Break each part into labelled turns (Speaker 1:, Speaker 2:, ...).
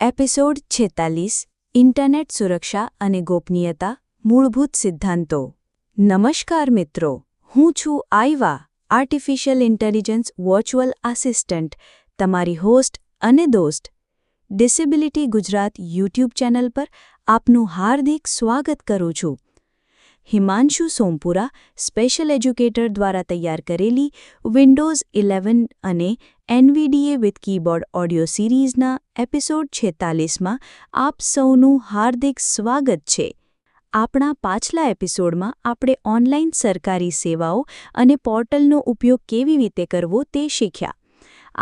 Speaker 1: Episode છેતાલીસ, internet સુરક્ષા અને ગોપનીયતા, મૂળભૂત સિદ્ધાંતો. નમસ્કાર મિત્રો, હું છું Aiva artificial intelligence virtual assistant તમારી હોસ્ટ અને દોસ્ત. ડિસેબિલિટી ગુજરાત યુટ્યુબ ચેનલ પર આપનું હાર્દિક સ્વાગત કરું છું. હિમાંશુ સોમપુરા સ્પેશિયલ એજ્યુકેટર દ્વારા તૈયાર કરેલી વિન્ડોઝ ઇલેવન અને એનવીડીએ વિથ કીબોર્ડ ઓડિયો સિરીઝના એપિસોડ છેતાલીસમાં આપ સૌનું હાર્દિક સ્વાગત છે આપણા પાછલા એપિસોડમાં આપણે ઓનલાઈન સરકારી સેવાઓ અને પોર્ટલનો ઉપયોગ કેવી રીતે કરવો તે શીખ્યા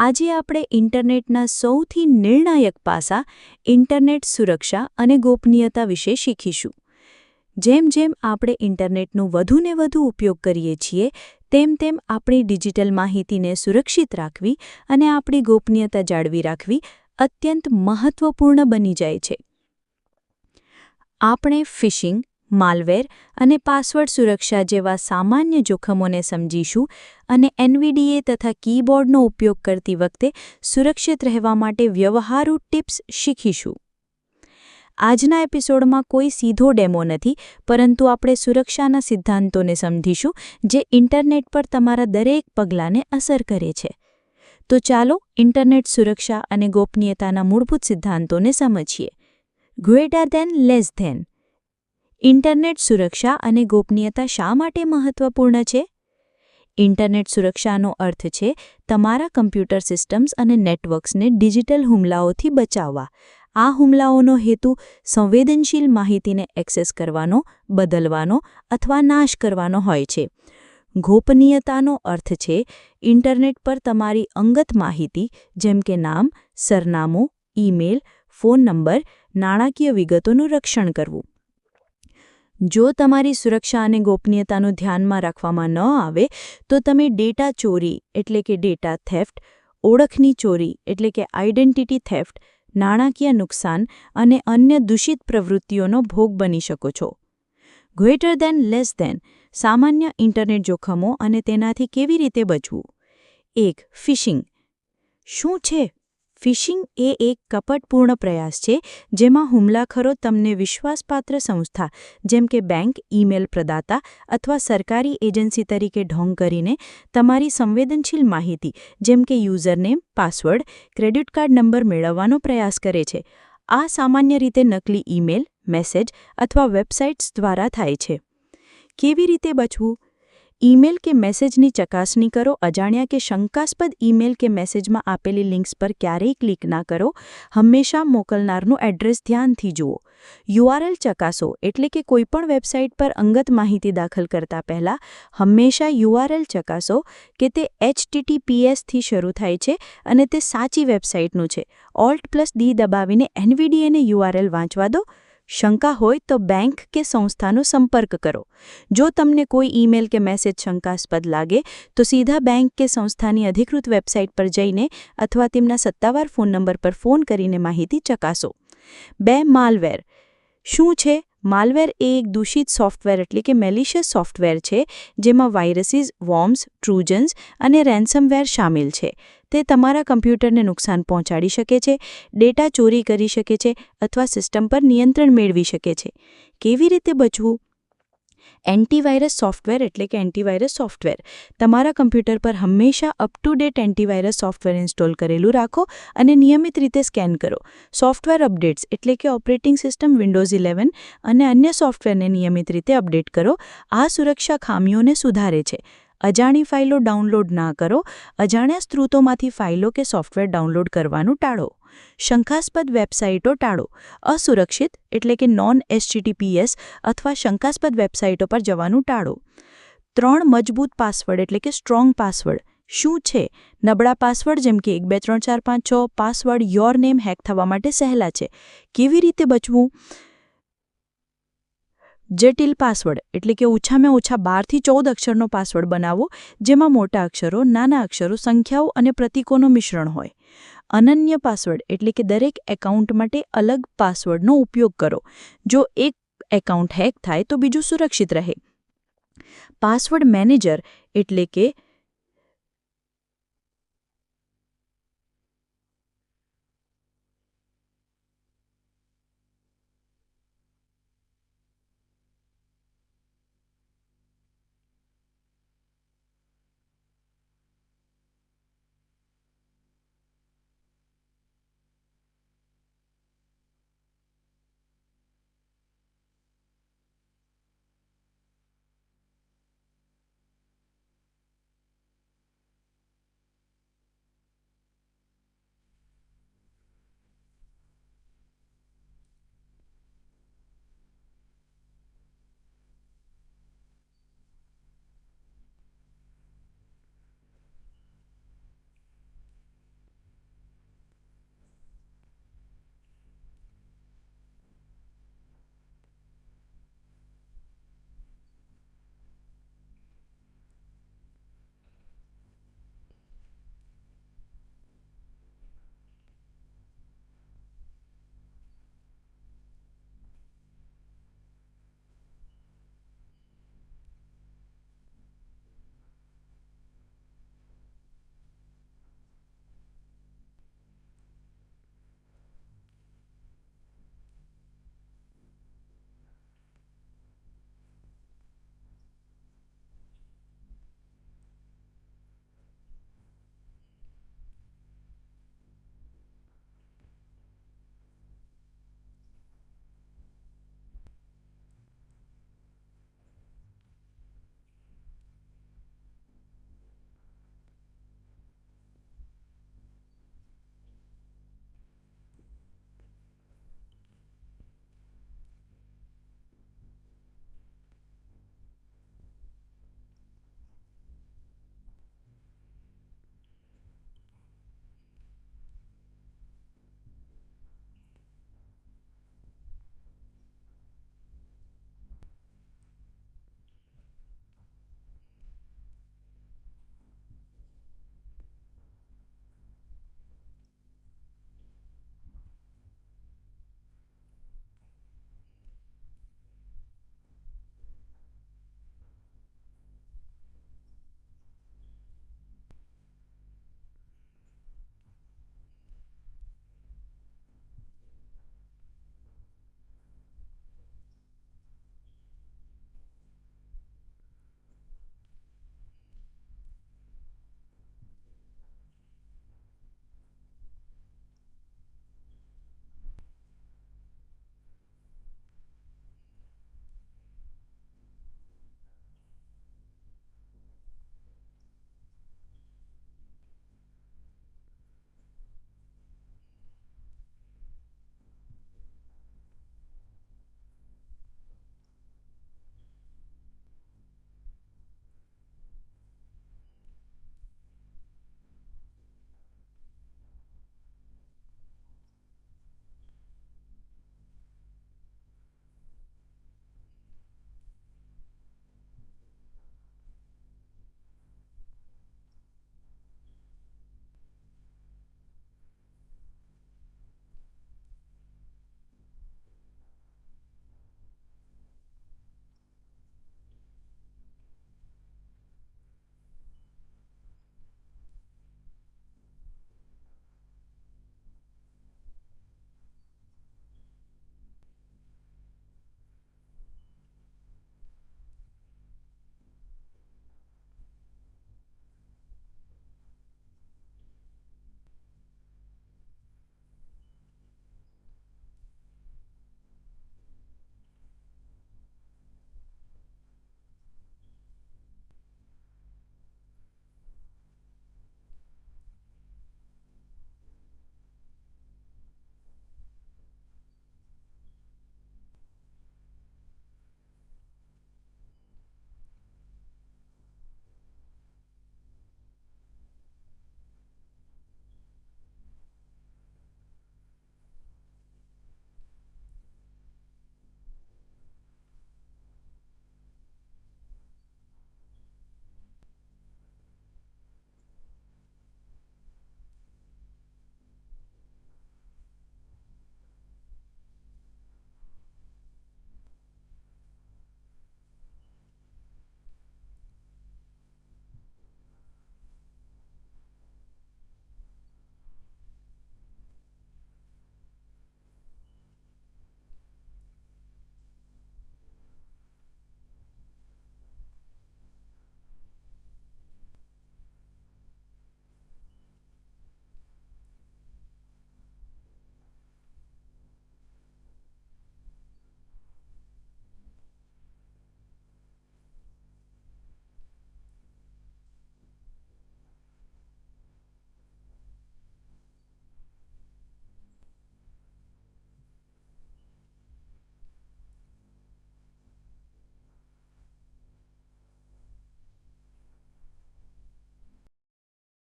Speaker 1: આજે આપણે ઇન્ટરનેટના સૌથી નિર્ણાયક પાસા ઇન્ટરનેટ સુરક્ષા અને ગોપનીયતા વિશે શીખીશું જેમ જેમ આપણે ઇન્ટરનેટનો વધુને વધુ ઉપયોગ કરીએ છીએ, તેમ તેમ આપણી ડિજિટલ માહિતીને સુરક્ષિત રાખવી અને આપણી ગોપનીયતા જાળવી રાખવી અત્યંત મહત્વપૂર્ણ બની જાય છે. આપણે ફિશિંગ, માલવેર અને પાસવર્ડ સુરક્ષા જેવા સામાન્ય જોખમોને સમજીશું અને એનવીડીએ તથા કીબોર્ડનો ઉપયોગ કરતી વખતે સુરક્ષિત રહેવા માટે વ્યવહારુ ટિપ્સ શીખીશું. આજના એપિસોડમાં કોઈ સીધો ડેમો નથી, પરંતુ આપણે સુરક્ષાના સિદ્ધાંતોને સમજીશું, જે ઇન્ટરનેટ પર તમારા દરેક પગલાંને અસર કરે છે. તો ચાલો ઇન્ટરનેટ સુરક્ષા અને ગોપનીયતાના મૂળભૂત સિદ્ધાંતોને સમજીએ. Greater than less than internet સુરક્ષા અને ગોપનીયતા શા માટે મહત્વપૂર્ણ છે? ઇન્ટરનેટ સુરક્ષાનો અર્થ છે તમારા કમ્પ્યુટર સિસ્ટમ્સ અને નેટવર્ક્સને ડિજિટલ હુમલાઓથી બચાવવા. આ હુમલાઓનો હેતુ સંવેદનશીલ માહિતીને એક્સેસ કરવાનો, બદલવાનો અથવા નાશ કરવાનો હોય છે. ગોપનીયતાનો અર્થ છે, ઇન્ટરનેટ પર તમારી અંગત માહિતી, જેમ કે નામ, સરનામું, ઈમેલ, ફોન નંબર, નાણાકીય વિગતોનું રક્ષણ કરવું. જો તમારી સુરક્ષા અને ગોપનીયતાનું ધ્યાનમાં રાખવામાં ન આવે, તો તમે ડેટા ચોરી એટલે કે ડેટા થેફ્ટ, ઓળખની ચોરી એટલે કે આઇડેન્ટિટી થેફ્ટ નાણાકીય નુકસાન અને અન્ય દૂષિત પ્રવૃત્તિઓનો ભોગ બની શકો છો. ગ્રેટર દેન લેસ દેન સામાન્ય ઇન્ટરનેટ જોખમો અને તેનાથી કેવી રીતે બચવું? એક, ફિશિંગ. શું છે? ફિશિંગ એ એક કપટપૂર્ણ પ્રયાસ છે, જેમાં હુમલાખરો તમને વિશ્વાસપાત્ર સંસ્થા, જેમ કે બેંક, ઈમેલ પ્રદાતા અથવા સરકારી એજન્સી તરીકે ઢોંગ કરીને તમારી સંવેદનશીલ માહિતી, જેમ કે username, password, credit card number મેળવવાનો પ્રયાસ કરે છે. આ સામાન્ય રીતે નકલી ઈમેલ, મેસેજ અથવા વેબસાઇટ્સ દ્વારા થાય છે. કેવી રીતે બચવું? ઈમેલ કે મેસેજની ચકાસણી કરો, અજાણ્યા કે શંકાસ્પદ ઈમેલ કે મેસેજમાં આપેલી લિંક્સ પર ક્યારેય ક્લિક ના કરો, હંમેશા મોકલનારનું એડ્રેસ ધ્યાનથી જુઓ. યુઆરએલ ચકાસો, એટલે કે કોઈપણ વેબસાઇટ પર અંગત માહિતી દાખલ કરતા પહેલાં, હંમેશા યુઆરએલ ચકાસો કે તે એચટીટીપીએસથી શરૂ થાય છે અને તે સાચી વેબસાઇટનું છે. ઓલ્ટ પ્લસ ડી દબાવીને એનવીડીએને યુઆરએલ વાંચવા દો. શંકા હોય તો બેંક કે સંસ્થાનો સંપર્ક કરો. જો તમને કોઈ ઈમેલ કે મેસેજ શંકાસ્પદ લાગે, તો સીધા બેંક કે સંસ્થાની અધિકૃત વેબસાઇટ પર જઈને અથવા તેમના સત્તાવાર ફોન નંબર પર ફોન કરીને માહિતી ચકાસો. બે માલવેર શું છે? માલવેર એ એક દૂષિત સોફ્ટવેર એટલે કે મેલિશિયસ સોફ્ટવેર છે, જેમાં વાયરસીસ વોર્મ્સ ટ્રુજન્સ અને રેન્સમવેર શામેલ છે. તે તમારા કમ્પ્યુટરને નુકસાન પહોંચાડી શકે છે, ડેટા ચોરી કરી શકે છે અથવા સિસ્ટમ પર નિયંત્રણ મેળવી શકે છે. કેવી રીતે બચવું? એન્ટીવાયરસ સોફ્ટવેર એટલે કે એન્ટીવાયરસ સોફ્ટવેર. તમારા કમ્પ્યુટર પર હંમેશા up to date antivirus software install કરેલું રાખો અને નિયમિત રીતે સ્કેન કરો. સોફ્ટવેર અપડેટ્સ એટલે કે ઓપરેટિંગ સિસ્ટમ વિન્ડોઝ ઇલેવન અને અન્ય સોફ્ટવેરને નિયમિત રીતે અપડેટ કરો. આ સુરક્ષા ખામીઓને સુધારે છે. અજાણી ફાઇલો ડાઉનલોડ ના કરો, અજાણ્યા સ્ત્રોતોમાંથી ફાઇલો કે સોફ્ટવેર ડાઉનલોડ કરવાનું ટાળો. શંકાસ્પદ વેબસાઇટો ટાળો. અસુરક્ષિત એટલે કે નોન એસટીટીપીએસ અથવા શંકાસ્પદ વેબસાઇટો પર જવાનું ટાળો. ત્રણ મજબૂત પાસવર્ડ એટલે કે સ્ટ્રોંગ પાસવર્ડ. શું છે? નબળા પાસવર્ડ જેમ કે એક, બે, ત્રણ, ચાર, પાંચ, છ, પાસવર્ડ યોર નેમ હેક થવા માટે સહેલા છે. કેવી રીતે બચવું? જટિલ પાસવર્ડ, એટલે કે ઓછામાં ઓછા બારથી ચૌદ અક્ષરનો પાસવર્ડ બનાવો, જેમાં મોટા અક્ષરો, નાના અક્ષરો, સંખ્યાઓ અને પ્રતીકોનું મિશ્રણ હોય. અનન્ય પાસવર્ડ, એટલે કે દરેક એકાઉન્ટ માટે અલગ પાસવર્ડનો ઉપયોગ કરો. જો એક એકાઉન્ટ હેક થાય તો બીજું સુરક્ષિત રહે. પાસવર્ડ મેનેજર, એટલે કે